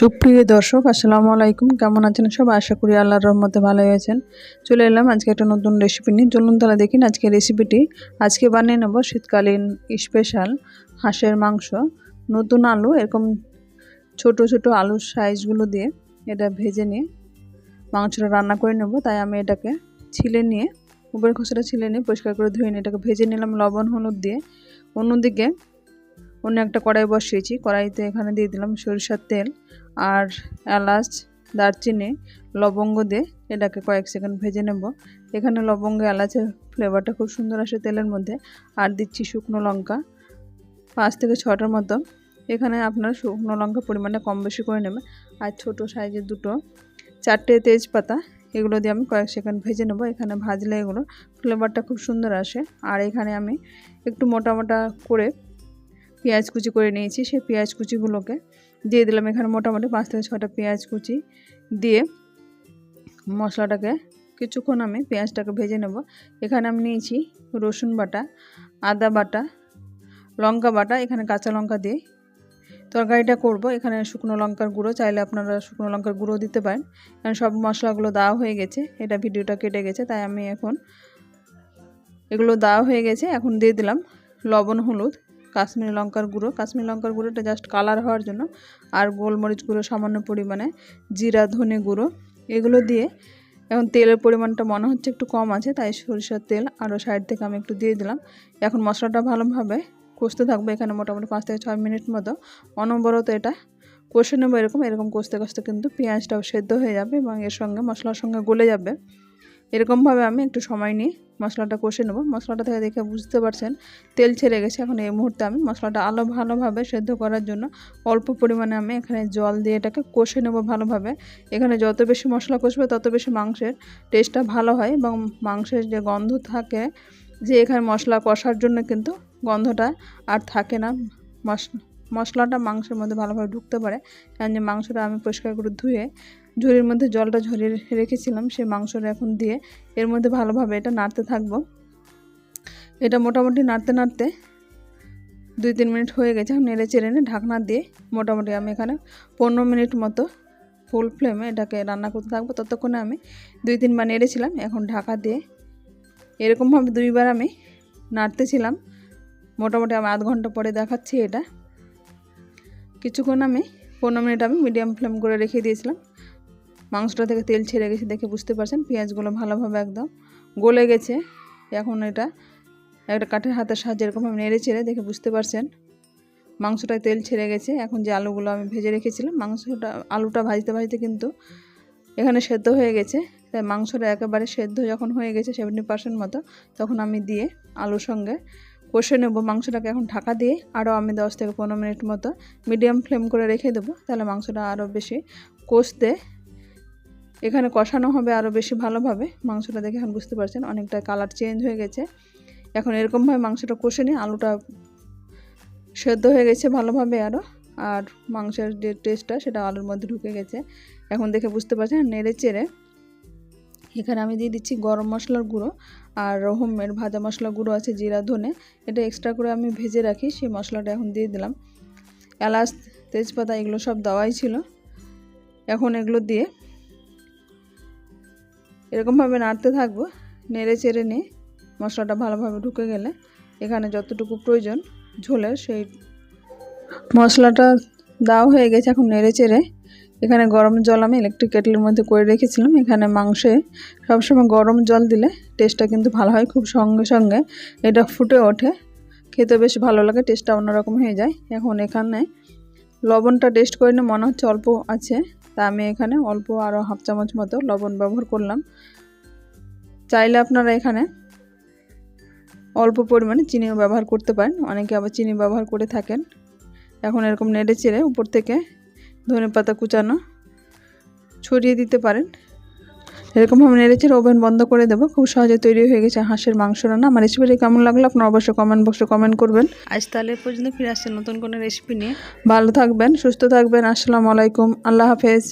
সুপ্রিয় দর্শক, আসসালামু আলাইকুম। কেমন আছেন সব আশা করি আল্লাহর রহমতে ভালো আছেন। চলে এলাম আজকে একটা নতুন রেসিপি নিয়ে। চলুন তাহলে দেখুন আজকে রেসিপিটি আজকে বানিয়ে নেব শীতকালীন স্পেশাল হাঁসের মাংস। নতুন আলু, এরকম ছোট ছোট আলুর সাইজগুলো দিয়ে এটা ভেজে নিয়ে মাংসটা রান্না করে নেব। তাই আমি এটাকে ছিলে নিয়ে, উপরের খোসাটা ছিলে নিয়ে পরিষ্কার করে ধুয়ে নিয়ে এটাকে ভেজে নিলাম লবণ, হলুদ দিয়ে। অন্যদিকে অন্য একটা কড়াই বসিয়েছি। কড়াইতে এখানে দিয়ে দিলাম সরিষার তেল। আর এলাচ দারচিনি, লবঙ্গ দিয়ে এটাকে কয়েক সেকেন্ড ভেজে নেব। এখানে লবঙ্গ এলাচের ফ্লেভারটা খুব সুন্দর আসে তেলের মধ্যে। আর দিচ্ছি শুকনো লঙ্কা, পাঁচ থেকে ছটার মতো। এখানে আপনার শুকনো লঙ্কা পরিমাণটা কম বেশি করে নেবেন। আর ছোট সাইজের দুটো, চারটে তেজপাতা, এগুলো দিয়ে আমি কয়েক সেকেন্ড ভেজে নেব। এখানে ভাজলে এগুলো ফ্লেভারটা খুব সুন্দর আসে। আর এখানে আমি একটু মোটা মোটা করে পেঁয়াজ কুচি করে নিয়েছি। সেই পেঁয়াজ কুচিগুলোকে দিয়ে দিলাম এখানে মোটামুটি পাঁচ থেকে ছটা পেঁয়াজ কুচি দিয়ে মশলাটাকে কিছুক্ষণ আমি পেঁয়াজটাকে ভেজে নেব। এখানে আমি নিয়েছি রসুন বাটা, আদা বাটা, লঙ্কা বাটা, এখানে কাঁচা লঙ্কা দিয়ে তরকারিটা করব। এখানে শুকনো লঙ্কার গুঁড়ো, চাইলে আপনারা শুকনো লঙ্কার গুঁড়ো দিতে পারেন। কারণ সব মশলাগুলো দেওয়া হয়ে গেছে, এটা ভিডিওটা কেটে গেছে, তাই আমি এখন এগুলো দেওয়া হয়ে গেছে। এখন দিয়ে দিলাম লবণ, হলুদ কাশ্মীরি লঙ্কার গুঁড়ো। কাশ্মীরি লঙ্কার গুঁড়োটা জাস্ট কালার হওয়ার জন্য। আর গোলমরিচ গুঁড়ো, সামান্য পরিমাণে জিরা, ধনে গুঁড়ো এগুলো দিয়ে এখন তেলের পরিমাণটা মনে হচ্ছে একটু কম আছে, তাই সরিষার তেল আরও সাইড থেকে আমি একটু দিয়ে দিলাম। এখন মশলাটা ভালোভাবে কষতে থাকবে এখানে মোটামুটি পাঁচ থেকে ছয় মিনিট মতো। অনবরত এটা কষে নেব এরকম এরকম কষতে কষতে কিন্তু পেঁয়াজটাও সেদ্ধ হয়ে যাবে এবং এর সঙ্গে মশলার সঙ্গে গলে যাবে। এরকমভাবে আমি একটু সময় নিয়ে মশলাটা কষে নেব। মশলাটা থেকে দেখে বুঝতে পারছেন, তেল ছেড়ে গেছে। এখন এই মুহূর্তে আমি মশলাটা আলো ভালোভাবে সেদ্ধ করার জন্য অল্প পরিমাণে আমি এখানে জল দিয়ে এটাকে কষে নেব ভালোভাবে। এখানে যত বেশি মশলা কষবে, তত বেশি মাংসের টেস্টটা ভালো হয় এবং মাংসের যে গন্ধ থাকে, যে এখানে মশলা কষার জন্য কিন্তু গন্ধটা আর থাকে না। মশলা মশলাটা মাংসের মধ্যে ভালোভাবে ঢুকতে পারে। কারণ যে মাংসটা আমি পরিষ্কার করে ধুয়ে ঝুড়ির মধ্যে জলটা ঝরিয়ে রেখেছিলাম, সেই মাংসটা এখন দিয়ে এর মধ্যে ভালোভাবে এটা নাড়তে থাকব। এটা মোটামুটি নাড়তে নাড়তে দুই তিন মিনিট হয়ে গেছে নেড়ে চেড়ে নিয়ে ঢাকনা দিয়ে মোটামুটি আমি এখানে পনেরো মিনিট মতো ফুল ফ্লেমে এটাকে রান্না করতে থাকব। ততক্ষণে আমি দুই তিনবার নেড়েছিলাম, এখন ঢাকা দিয়ে এরকমভাবে দুইবার আমি নাড়তেছিলাম। মোটামুটি আমি আধ ঘণ্টা পরে দেখাচ্ছি এটা। কিছুক্ষণ আমি পনেরো মিনিট আমি মিডিয়াম ফ্লেম করে রেখে দিয়েছিলাম। মাংসটা থেকে তেল ছেড়ে গেছে, দেখে বুঝতে পারছেন? পেঁয়াজগুলো ভালোভাবে একদম গলে গেছে। এখন এটা একটা কাঠের হাতের সাহায্যে এরকমভাবে নেড়ে ছেড়ে দেখে বুঝতে পারছেন। মাংসটায় তেল ছেড়ে গেছে। এখন যে আলুগুলো আমি ভেজে রেখেছিলাম, মাংসটা, আলুটা ভাজতে ভাজতে কিন্তু এখানে সেদ্ধ হয়ে গেছে। তাই মাংসটা একেবারে সেদ্ধ যখন হয়ে গেছে সেভেন্টি পার্সেন্ট মতো, তখন আমি দিয়ে আলুর সঙ্গে কষে নেব। মাংসটাকে এখন ঢাকা দিয়ে আরও আমি দশ থেকে পনেরো মিনিট মতো মিডিয়াম ফ্লেম করে রেখে দেবো। তাহলে মাংসটা আরও বেশি কষতে এখানে কষানো হবে আরও বেশি ভালোভাবে। মাংসটা দেখে এখন বুঝতে পারছেন অনেকটা কালার চেঞ্জ হয়ে গেছে। এখন এরকমভাবে মাংসটা কষে নিয়ে আলুটা সেদ্ধ হয়ে গেছে ভালোভাবে আরও আর মাংসের যে টেস্টটা সেটা আলুর মধ্যে ঢুকে গেছে। এখন দেখে বুঝতে পারছেন নেড়ে চেড়ে এখানে আমি দিয়ে দিচ্ছি গরম মশলার গুঁড়ো আর রহমের ভাজা মশলা গুঁড়ো আছে জিরা, ধনে। এটা এক্সট্রা করে আমি ভেজে রাখি, সেই মশলাটা এখন দিয়ে দিলাম। এলাচ, তেজপাতা এগুলো সব দেওয়াই ছিল। এখন এগুলো দিয়ে এরকমভাবে নাড়তে থাকব, নেড়ে চেড়ে নিয়ে মশলাটা ভালোভাবে ঢুকে গেলে এখানে যতটুকু প্রয়োজন ঝোলের সেই মশলাটা দাও হয়ে গেছে এখন নেড়ে চেড়ে। এখানে গরম জল আমি ইলেকট্রিক কেটলের মধ্যে করে রেখেছিলাম। এখানে মাংসে সবসময় গরম জল দিলে টেস্টটা কিন্তু ভালো হয় খুব সঙ্গে সঙ্গে। এটা ফুটে ওঠে, খেতে বেশ ভালো লাগে টেস্টটা অন্যরকম হয়ে যায়। এখন এখানে লবণটা টেস্ট করে নিয়ে মনে হচ্ছে অল্প আছে। তা আমি এখানে অল্প আরও হাফ চামচ মতো লবণ ব্যবহার করলাম। চাইলে আপনারা এখানে অল্প পরিমাণে চিনিও ব্যবহার করতে পারেন। অনেকে আবার চিনি ব্যবহার করে থাকেন। এখন এরকম নেড়ে চেড়ে উপর থেকে ধনে পাতা কুচানো ছড়িয়ে দিতে পারেন। এরকমভাবে নেড়েছে ওভেন বন্ধ করে দেবো। খুব সহজে তৈরি হয়ে গেছে হাঁসের মাংস রান্না। আমার রেসিপিটি কেমন লাগল আপনার অবশ্যই কমেন্ট বক্সে কমেন্ট করবেন। আজ তাহলে পর্যন্ত ফিরে আসছে নতুন কোনো রেসিপি নিয়ে। ভালো থাকবেন সুস্থ থাকবেন। আসসালামু আলাইকুম। আল্লাহ হাফেজ।